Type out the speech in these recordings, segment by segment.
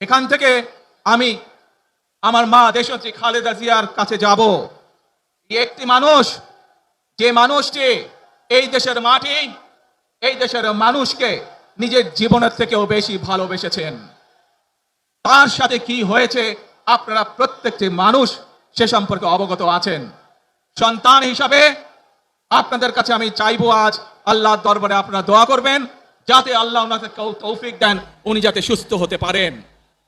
এখান থেকে আমি আমার মা দেশনেত্রী খালেদা জিয়ার কাছে যাব। একটি মানুষ, যে মানুষটি এই দেশের মাটি, এই দেশের মানুষকে নিজের জীবনের থেকেও বেশি ভালোবেসেছেন। তার সাথে কি হয়েছে, আপনারা প্রত্যেকটি মানুষ সে সম্পর্কে অবগত আছেন। সন্তান হিসাবে আপনাদের কাছে আমি চাইব আজ আল্লাহর দরবারে আপনারা দোয়া করবেন, যাতে আল্লাহ ওনাকে তৌফিক দেন, উনি যাতে সুস্থ হতে পারেন।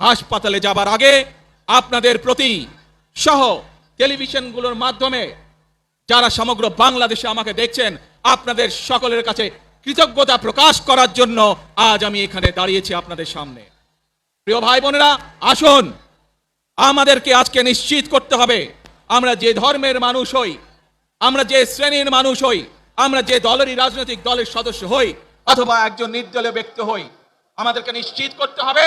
হাসপাতালে যাবার আগে আপনাদের প্রতি সহ টেলিভিশনগুলোর মাধ্যমে যারা সমগ্র বাংলাদেশে আমাকে দেখছেন, আপনাদের সকলের কাছে কৃতজ্ঞতা প্রকাশ করার জন্য আজ আমি এখানে দাঁড়িয়েছি আপনাদের সামনে। প্রিয় ভাই বোনেরা, আসুন, আমাদেরকে আজকে নিশ্চিত করতে হবে, আমরা যে ধর্মের মানুষ হই, আমরা যে শ্রেণির মানুষ হই, আমরা যে দলেরই রাজনৈতিক দলের সদস্য হই, অথবা একজন নির্দলীয় ব্যক্তি হই, আমাদেরকে নিশ্চিত করতে হবে